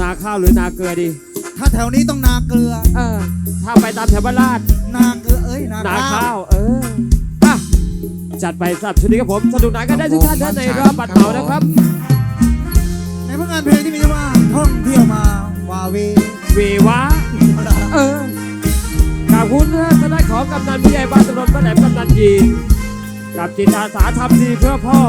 นาข้าวหรือนาเกลือดี ถ้าแถวนี้ต้องนาเกลือ เออ ถ้าไปตามแถวบ้านลาด นาเกลือเอ้ยนานาข้าข้าวว เอออะจัดไปสำหรับชุดนี้ครับผมสนุกหนานกันได้ทุกท่านนะในรอบบัตรเหมานะครับ ในผลงานเพลงที่มีชื่อว่าท่องเที่ยวมาวาวีวีวะเออขอบคุณนะคณะของกำนันผู้ใหญ่บ้านตำบลบ้านแหลมกำนันยีนกับจิตอาสาทำดีเพื่อพ่อ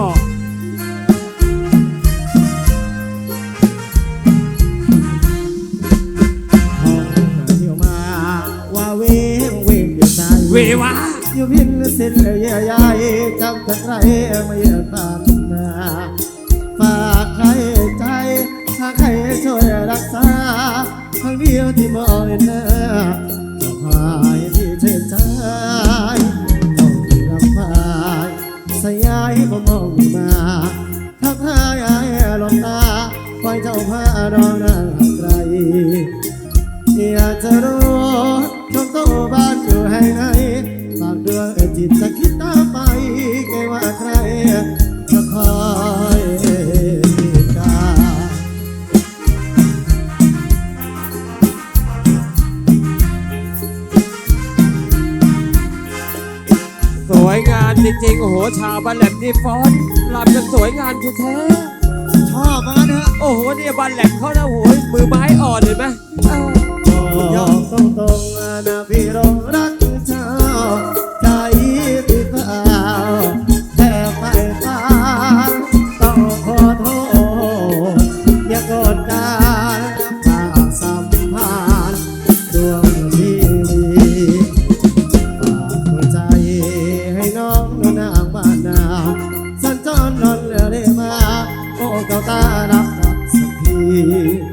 อยู่พินเส้นเยื่อใยจำทักไรไม่เยอะตามนาฝากใครใจถ้าใครช่วยรักษาครั้งเดียวที่มองเห็นหน้าก็พายที่เธอใจต้องรำพายสยายผมมองมาทักทายไอ้ลมตาคอยเจ้าผ้ารองนางไกลอยากจะรู้ชมโตบ้านอยู่ให้ไหนา จิตจะคิดตาไปแกว่าใครจะคอยติดตาสวยงามจริงๆ โอ้โห ชาวบ้านแหลมนี่ฟอนรำกันสวยงามแท้ชอบมือนกันอะโอ้โหเนี่ยบ้านแหลมเขานะโอ้โหมือไม้อ่อนเห็นไหมยอมตรงตรงๆนะพี่รองรัก สั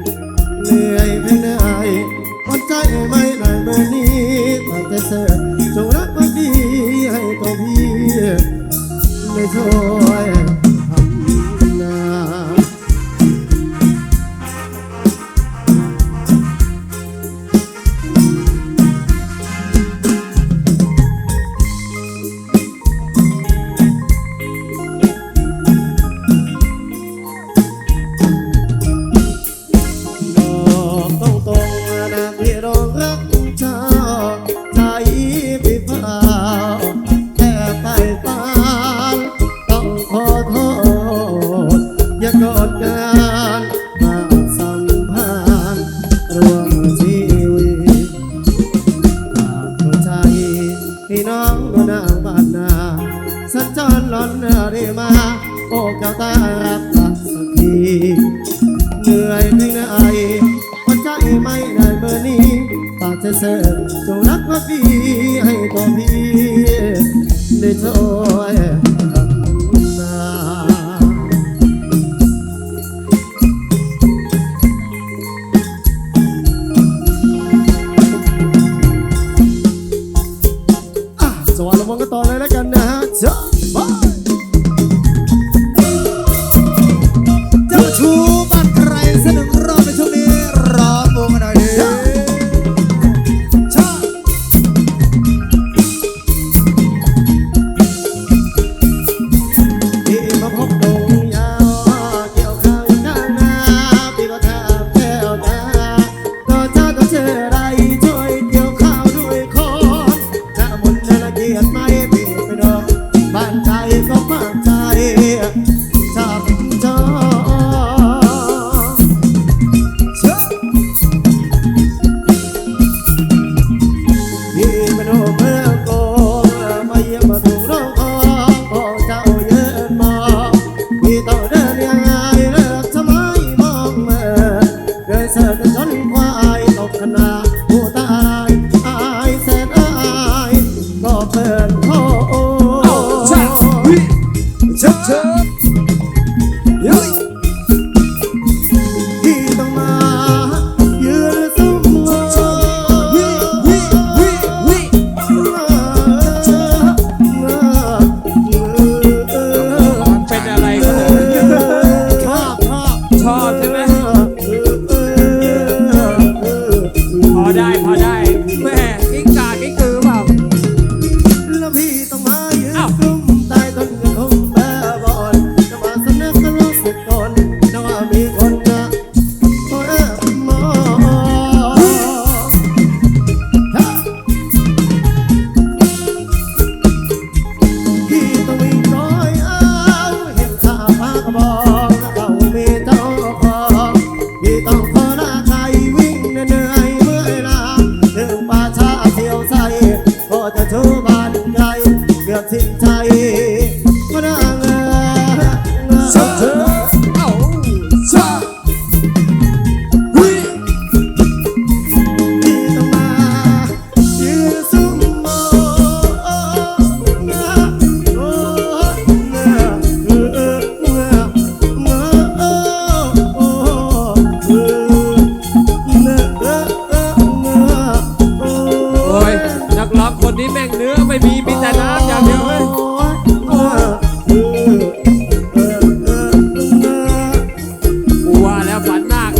เสิร์ฟจงรักว่าพี่ให้ตัวพี่ได้ช่วย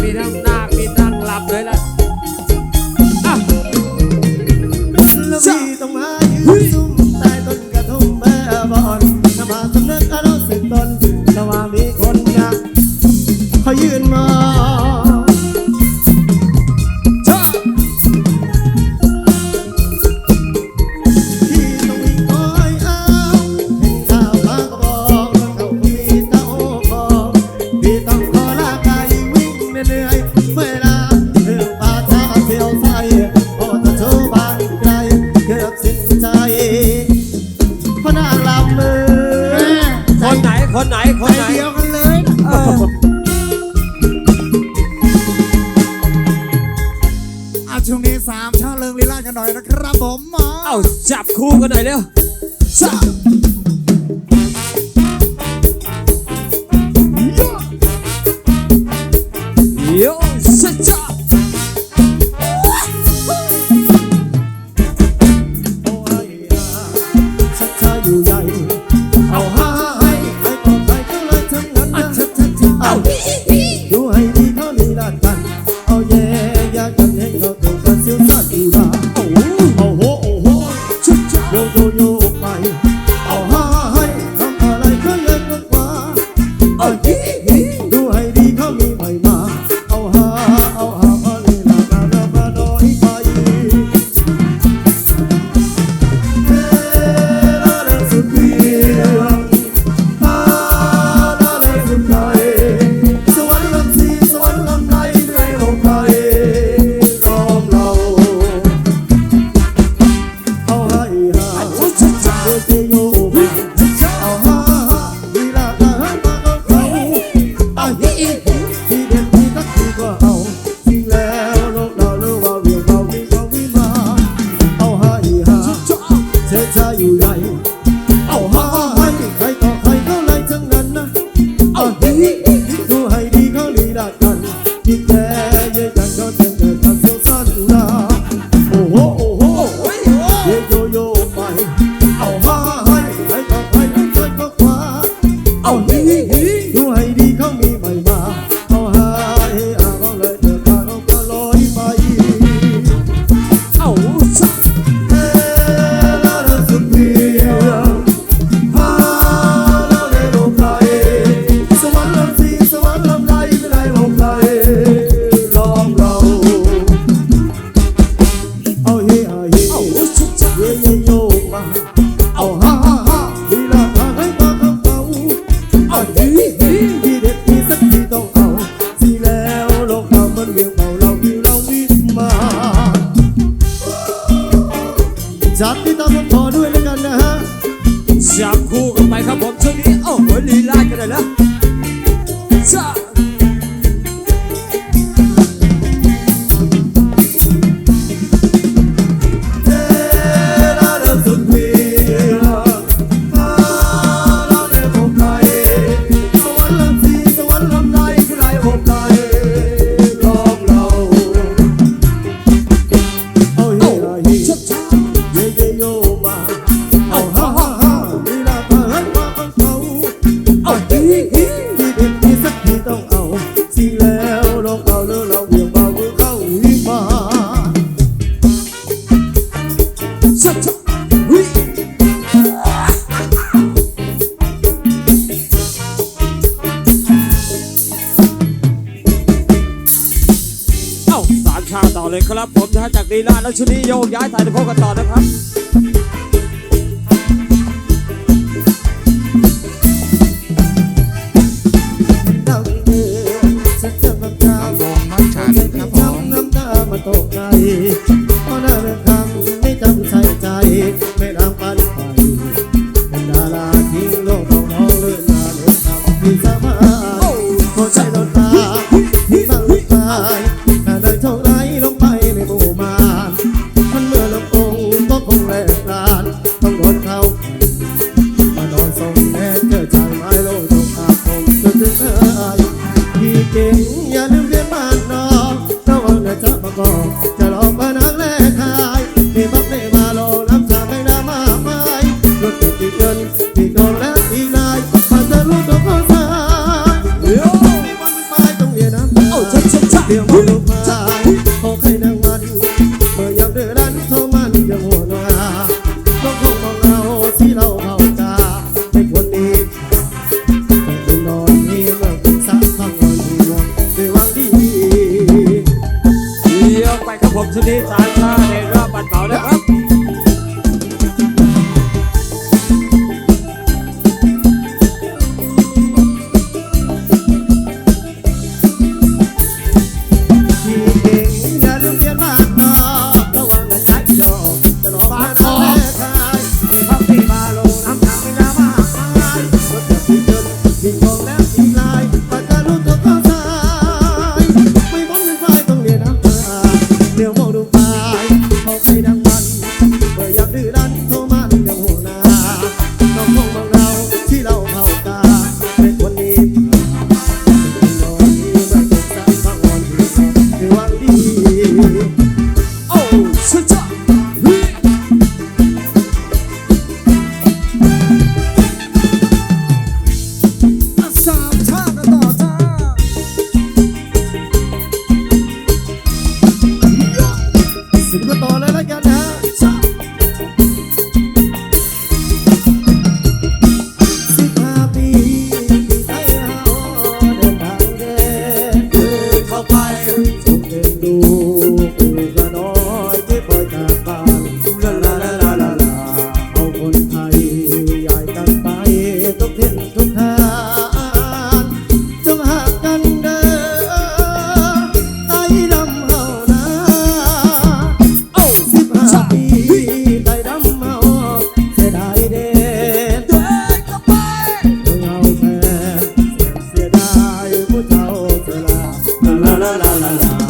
Miram จากที่ตามผมขอด้วยแล้วกันนะฮะจากคู่กันไปครับผมช่วงนี้โอ้โหลีลากันเลยนะจ้า ชาต่อเลยครับผมนะาจากดีลาและชุดนี้โยกย้ายถ่ายในพบกันต่อนะครับ เลาลา